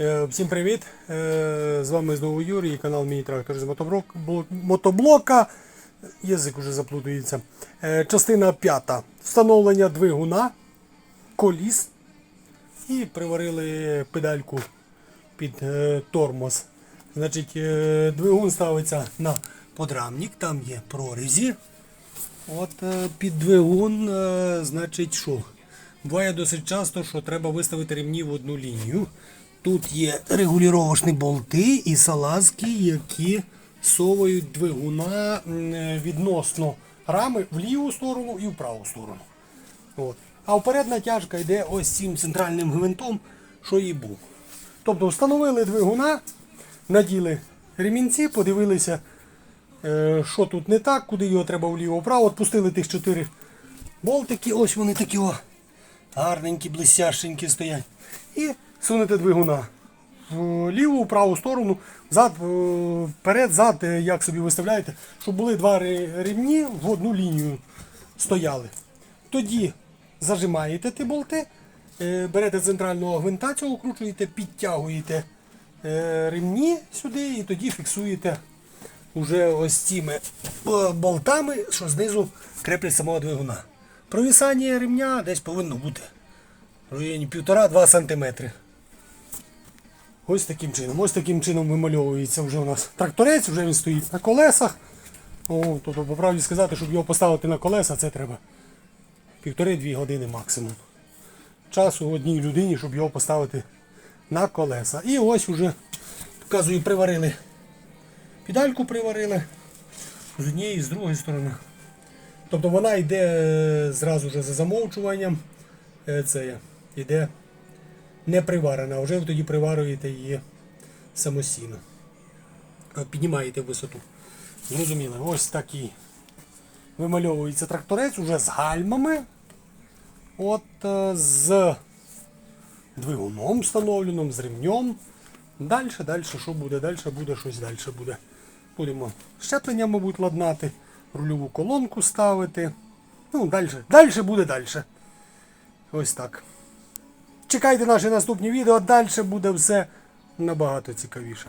Е, Всім привіт! Е, З вами знову Юрій, канал Міні Трактор з мотоблока. Язик уже заплутується. Е, Частина п'ята. Встановлення двигуна, коліс і приварили педальку під тормоз. Значить, двигун ставиться на подрамник, там є прорізі. От під двигун, значить, що? Буває досить часто, що треба виставити ремні в одну лінію. Тут є регулювачні болти і салазки, які совують двигуна е, відносно рами в ліву сторону і в праву сторону. От. А вперед натяжка йде ось цим центральним гвинтом, що і був. Тобто встановили двигуна, наділи ремінці, подивилися, е, що тут не так, куди його треба вліво-вправо. От пустили тих чотири болтики, ось вони такі о, гарненькі, блестященькі стоять. І сунете двигуна в ліву, в праву сторону, зад, е, вперед, зад, е, як собі виставляєте, щоб були два ремні в одну лінію стояли. Тоді зажимаєте ті болти, е, берете центрального гвинта цього, кручуєте, підтягуєте ремні сюди і тоді фіксуєте уже ось цими болтами, що знизу креплять самого двигуна. Провісання ремня десь повинно бути в районі 1,5-2 см. Ось таким чином. Ось таким чином вимальовується вже у нас тракторець, вже він стоїть на колесах. О, тобто, по правді сказати, щоб його поставити на колеса, це треба півтори-дві години максимум. Часу одній людині, щоб його поставити на колеса. І ось уже, показую, приварили. Педальку приварили з однієї і з другої сторони. Тобто вона йде е, зразу же за замовчуванням. Е, Це йде не приварена, вже ви тоді приварюєте її самостійно. Е, Піднімаєте висоту. Зрозуміли, ось такий вимальовується тракторець уже з гальмами. От е, з двигуном встановленим, з ремнем. Далі, далі, що буде? Далі буде щось далі буде. Будемо щеплення, мабуть, ладнати, рульову колонку ставити. Ну, далі, далі буде далі. Ось так. Чекайте наші наступні відео, далі буде все набагато цікавіше.